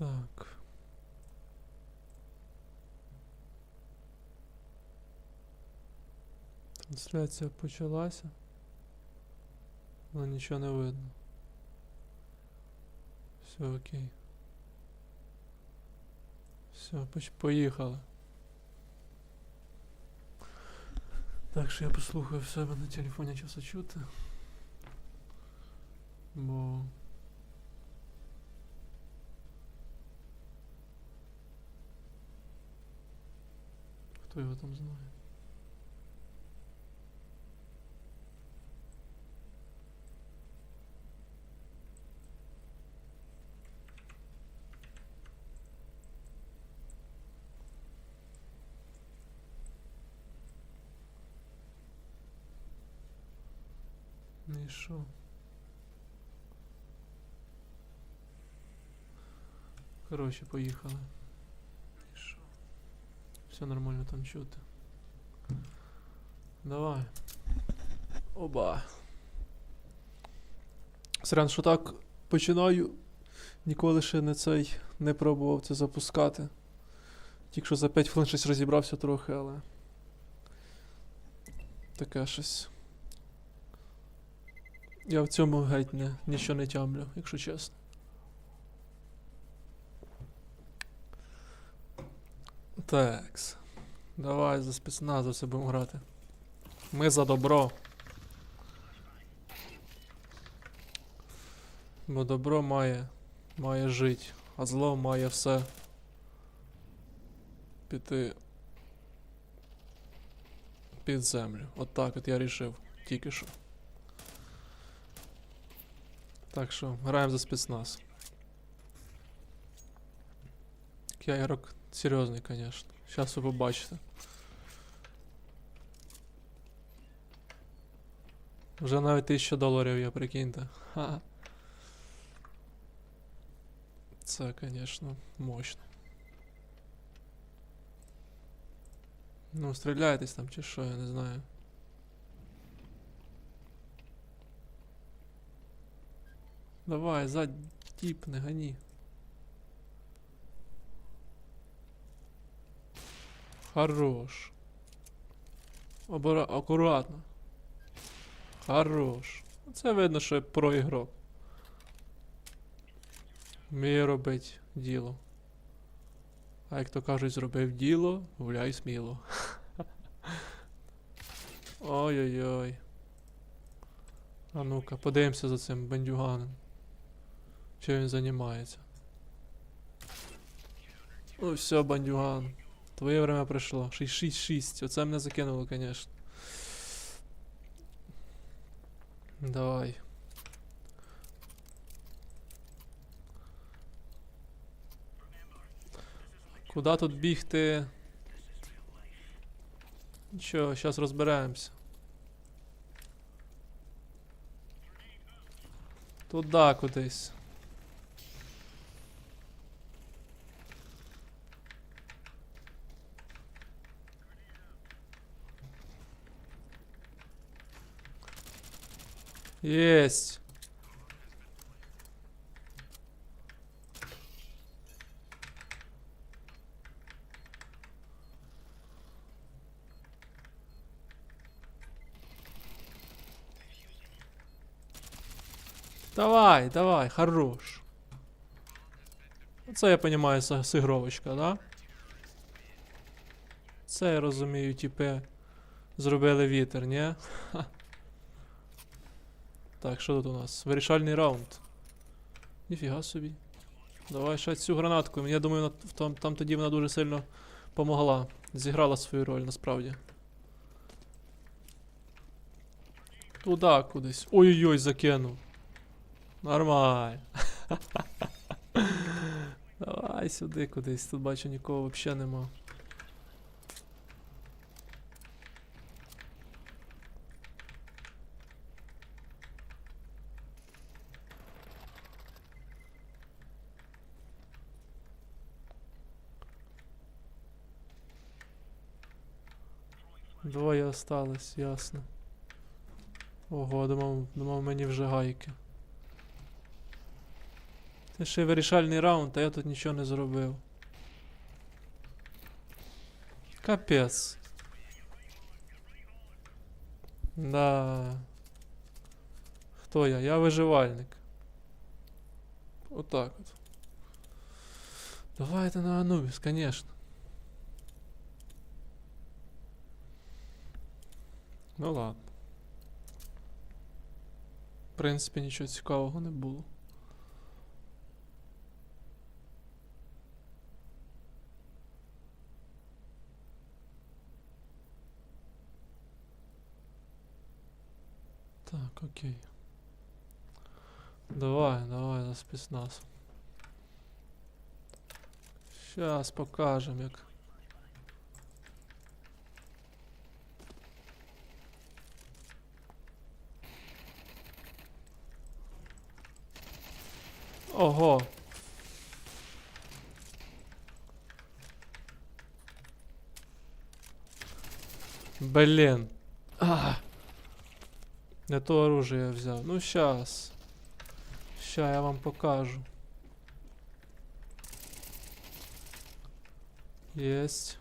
Так. Трансляція почалася. Але нічого не видно. Все окей. Все, поїхали. Так що я послухаю в себе на телефоні часу чути. Бо. Хто його там знає? Ну і що? Коротше, поїхали. Все нормально там чути. Давай. Оба. Сран, що так починаю. Ніколи ще не цей не пробував це запускати. Тільки що за 5 хвилин щось розібрався трохи, але. Таке щось. Я в цьому геть не, нічого не тямлю, якщо чесно. Такс. Давай за спецназовця будемо грати. Ми за добро. Бо добро має, має жити, а зло має все піти під землю. От так от я рішив тільки що. Так що, граємо за спецназ. Я ігрок серйозний, конечно. Зараз ви побачите. Вже навіть 1000 доларів я прикиньте. Ха. Це, конечно, мощно. Ну, стріляєтесь там чи що, я не знаю. Давай, зад тип, не гони. Хорош. Обора... Акуратно. Хорош. Це видно, що я проігрок. Вміє робить діло. А як то кажуть, зробив діло, гуляй сміло. Ой-ой-ой. А ну-ка, подивимося за цим бандюганом. Чим він займається. Ну все, бандюган. Твоє время прийшло. 6-6-6. Оце мене закинуло, конечно. Давай. Куда тут бігти? Нічого, зараз розберемося. Туда кудись. Єсть. Давай, давай, хорош. Це я понимаю за сигровочка, да? Це я розумію, типи зробили вітер, ні? Так, що тут у нас? Вирішальний раунд. Ніфіга собі. Давай ще цю гранатку. Я думаю, там, там тоді вона дуже сильно помогла. Зіграла свою роль насправді. Туда кудись. Ой-ой-ой, закинув. Нормально. Давай сюди кудись. Тут бачу нікого взагалі нема. Осталось, ясно. Ого, думав, думав мені вже гайки. Це ще вирішальний раунд, а я тут нічого не зробив. Капець. Да. Хто я? Я виживальник. Отак от. Давайте на Анубіс, конечно. Ну ладно. В принципі, нічого цікавого не було. Так, окей. Давай, давай за спецназ. Щас покажем, як. Ого. Блин. А. Не то оружие я взяв. Ну щас. Ща я вам покажу. Есть.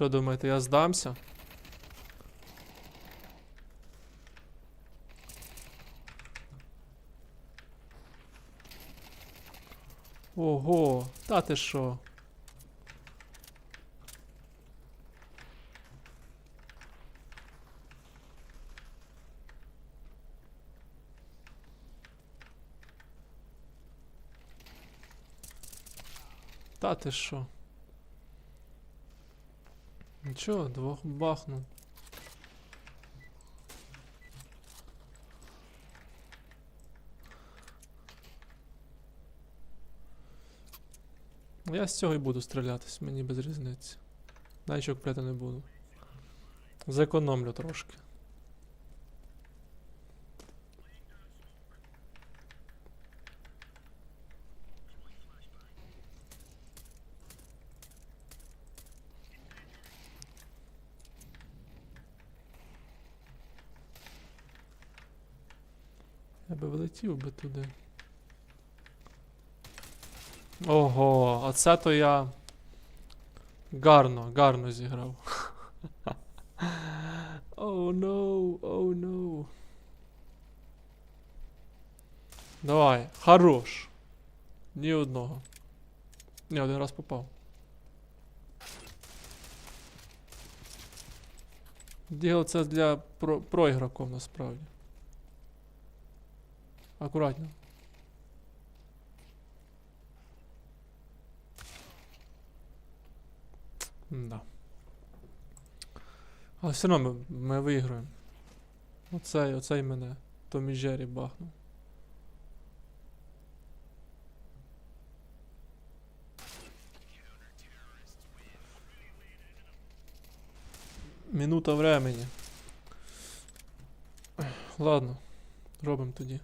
Що думаєте, я здамся? Ого, та ти що? Та ти що? Нічого, двох бахнув. Я з цього і буду стрілятись, мені без різниці. Навіть купляти не буду. Зекономлю трошки. Би би туди. Ого, а це то я гарно, гарно зіграв. Оу ноу, оу ноу. Давай, хорош. Ні одного. Ні, один раз попав. Діло це для про проігроків насправді. Акуратно. Да. Але все одно ми, ми виграємо. Оцей, оцей мене. Томі Джері бахнув. Минута времени. Ладно, робимо тоді.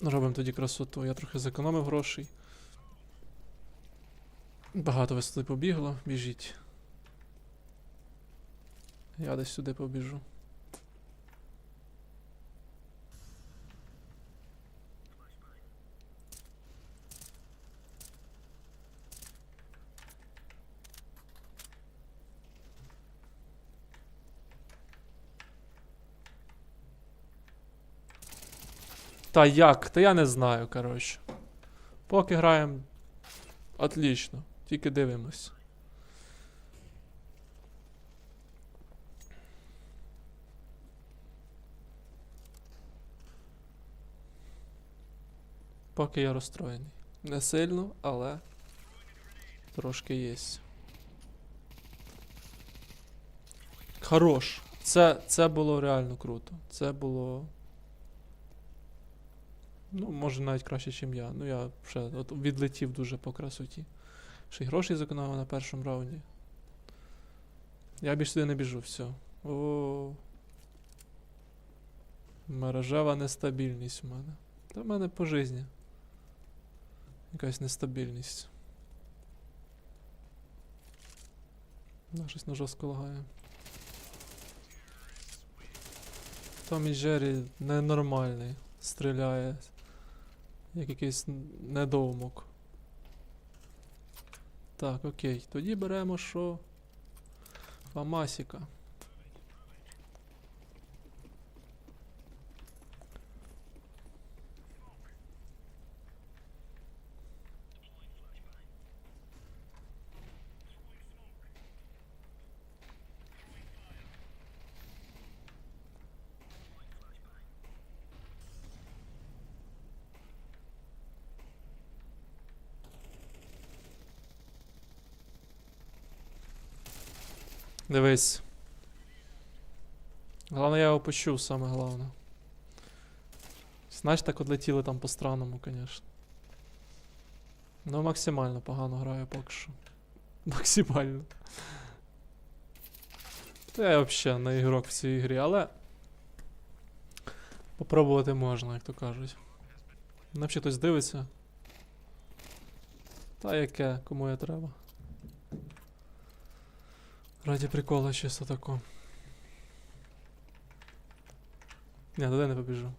Робимо тоді красоту. Я трохи зекономив грошей. Багато висоти побігло, біжіть. Я десь сюди побіжу. Та як? Та я не знаю, коротше. Поки граємо. Отлично. Тільки дивимось. Поки я розстроєний. Не сильно, але трошки є. Хорош. Це, це було реально круто. Це було. Ну, може навіть краще, ніж я. Ну я ще от відлетів дуже по красоті. Ще й грошей зекономив на першому раунді. Я більше сюди не біжу, все. О. Мережева нестабільність у мене. Та в мене по житті. Якась нестабільність. Да, щось на жорстко лагає. Том і Джері ненормальний. Стріляє. Як якийсь недоумок. Так, окей. Тоді беремо що? Фамасіка. Дивись. Головне, я його почув, саме головне. Знаєш, так от летіли там по-странному, конечно. Ну, максимально погано граю поки що. Максимально. Та я взагалі не ігрок в цій грі, але. Попробувати можна, як то кажуть. Ну, хтось дивиться. Та яке, кому я треба. Раді прикола чисто тако. Ні, туди не побіжу.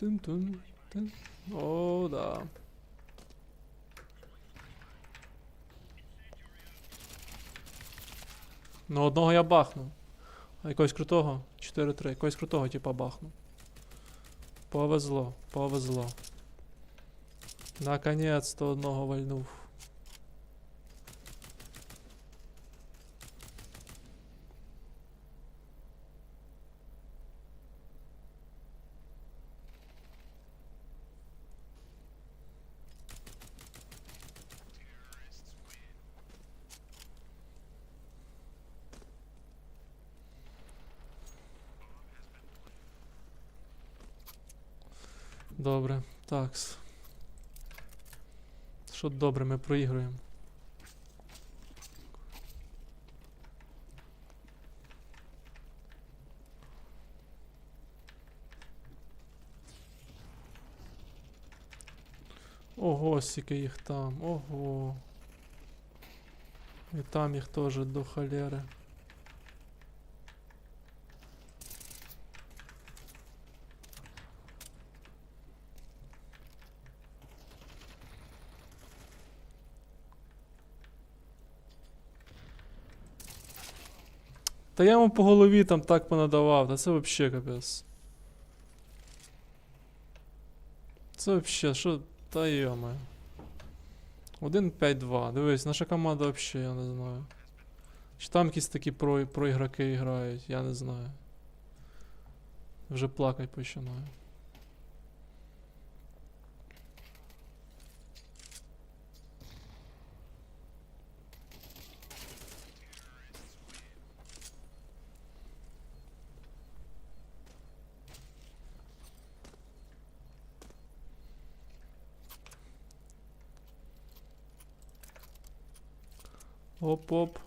Тун-тун. Тун. О, да. Ну, одного я бахнув. А якогось крутого? 4-3. Якогось крутого, типа, бахнув. Повезло, повезло. Наконець-то одного вальнув. Добре, такс. Що добре, ми проігруємо. Ого, скільки їх там, ого. І там їх теж до холєри. Та я йому по голові там так понадавав, та це вообще капець. Це вообще, що. Та йома. 1-5-2. Дивись, наша команда вообще, я не знаю. Чи там якісь такі про, проігроки грають, я не знаю. Вже плакать починаю. Оп-оп.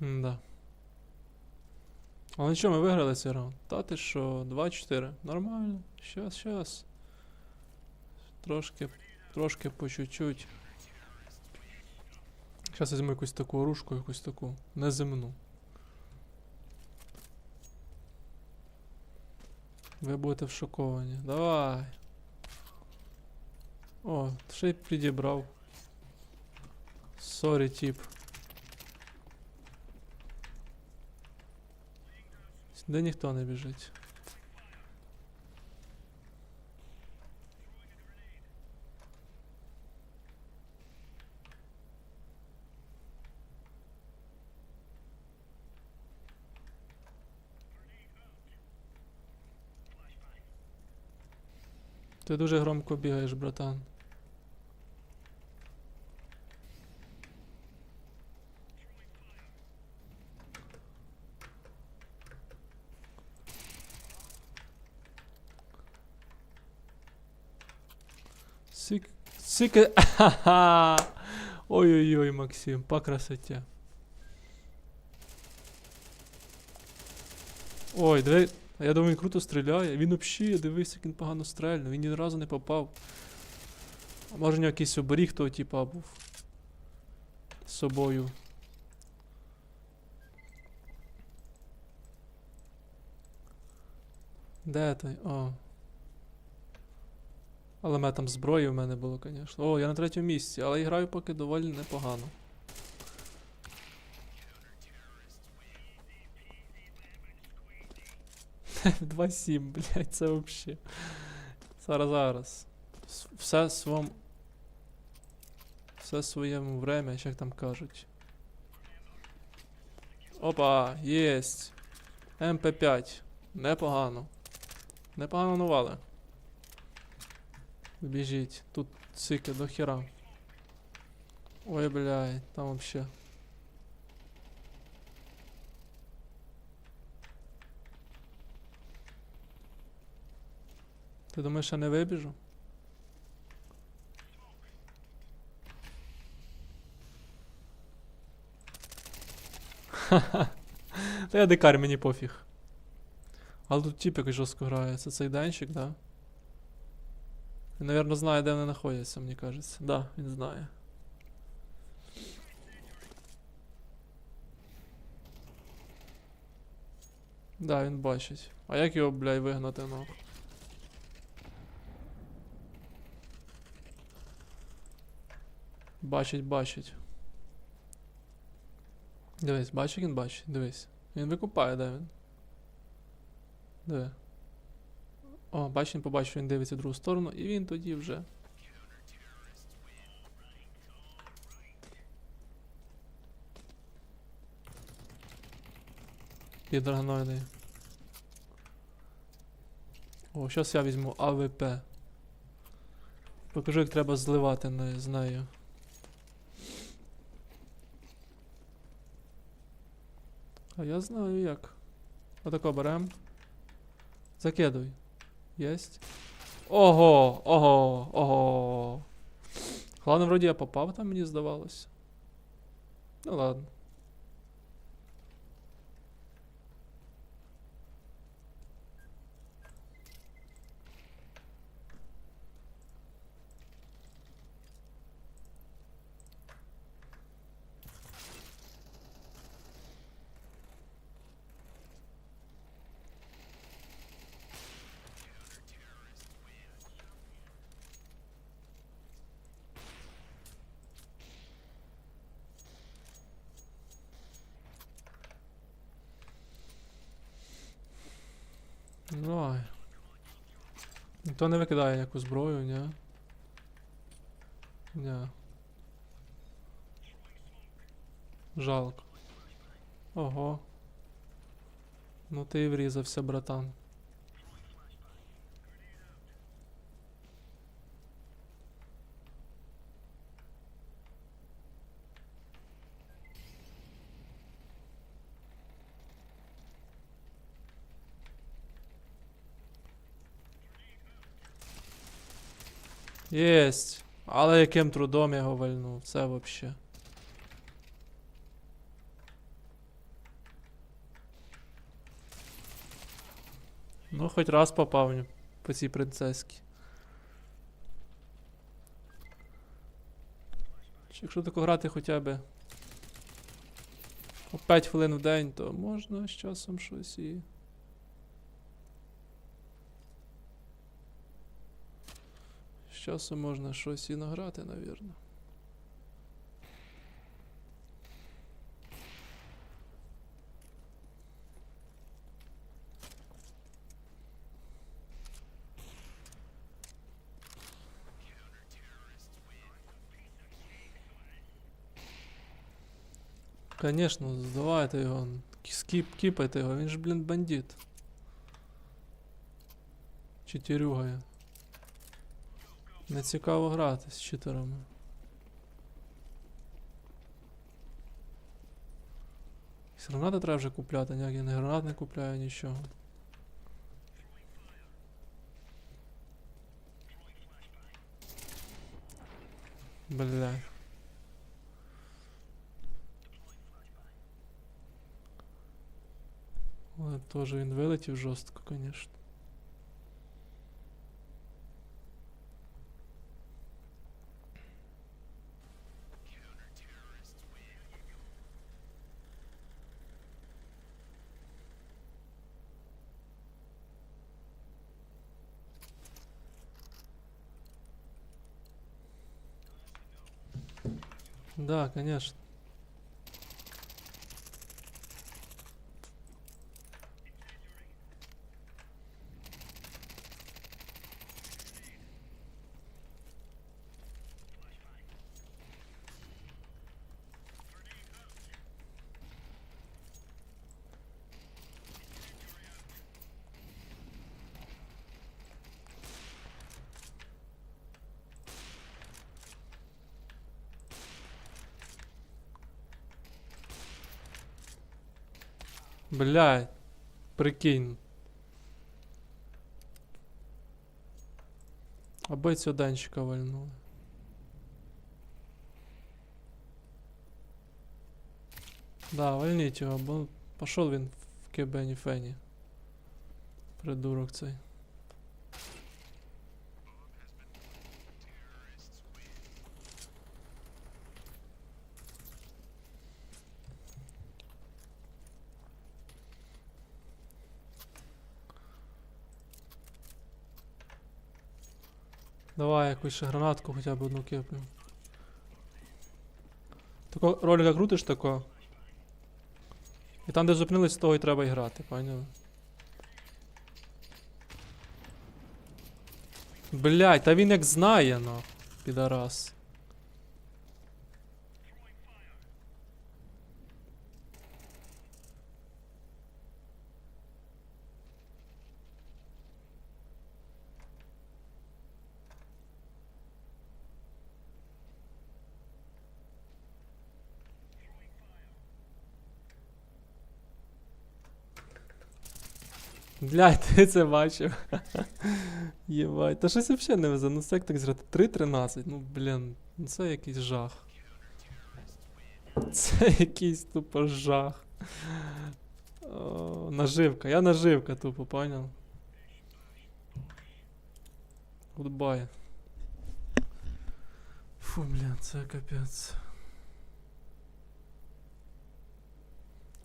Да. Але нічого, ми виграли цей раунд. Та ти що, 2-4. Нормально. Щас, щас. Трошки, трошки по чуть-чуть. Щас візьму якусь таку оружку, якусь таку неземну. Ви будете вшоковані. Давай. О, ще й підібрав. Сорі, тип. Да никто не бежит. Ти дуже громко бігаєш, братан. Сик... Сики... Ха-ха! Ой-ой-ой, Максим, по красоте. Ой, диви. Я думаю, він круто стріляє. Він взагалі, дивись, як він погано стрельнув. Він ні разу не попав. А може у нього якийсь оберіг того типа був. З собою. Де той? О. Але в мене там зброї в мене було, звісно. О, я на третьому місці, але граю поки доволі непогано. Два сім, блядь, це вообще. Зараз, зараз. Все свом. Все своєму время, як там кажуть. Опа, єсть. МП5. Непогано. Непогано новали. Біжіть. Тут цики до хера. Ой, блядь, там вообще. Ти думаєш, я не вибіжу? Ха-ха. Та я дикар, мені пофіг. Але тут тіп якось жорстко грає. Це цей денчик, да? Він, напевно, знає, де вони знаходяться, мені кажеться. Да, він знає. Да, він бачить. А як його, блядь, вигнати нахуй? Бачить, бачить. Дивись, бачить, він бачить. Дивись. Він викупає, де він. Диви. О, бачиш, він побачив, він дивиться в другу сторону, і він тоді вже. Підрагноїдний. О, зараз я візьму АВП. Покажу, як треба зливати не- з нею. А я знаю як. Отако берем. Закидуй. Єсть. Ого, ого, ого. Главное, вроді я попав там, мені здавалось. Ну ладно. Ну, Давай. Ніхто не викидає ніяку зброю, ні? Ні. Жалко. Ого. Ну ти і врізався, братан. Єсть. Але яким трудом його вальнув, це вообще. Ну, хоч раз попав ні- по цій принцеськи. Якщо тако грати хоча б по 5 хвилин в день, то можна з часом щось і. З часом можна щось і награти, навірно. Конечно, здавайте його. Скіп, кіпайте його, він ж, блін, бандит. Чотирюгає. Не цікаво грати з читерами. Якісь Гранати треба вже купляти, ніяк я не гранат не купляю, нічого. Бля. Але теж він вилетів жорстко, звісно. Да, конечно. Блядь, прикинь. Аби цього денчика вальнули. Да, вальніть його, бо пішов він в кебені фені. Придурок цей. Давай якусь ще гранатку хоча б одну кипнем. Тако ролика крутиш тако. І там, де зупинились, того і треба і грати, поняли? Блять, та він як знає, ну, підарас. Блядь, ти це бачив. Єбать. Та щось взагалі не везе. Ну так зрати? 3.13. Ну блін, ну це якийсь жах. Це якийсь тупо жах. О, наживка. Я наживка тупо, понял? Гудбай. Фу, блін, це капець.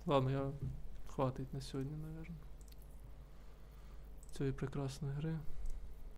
Ладно, я хватить на сьогодні, наверное. Цієї прекрасної гри.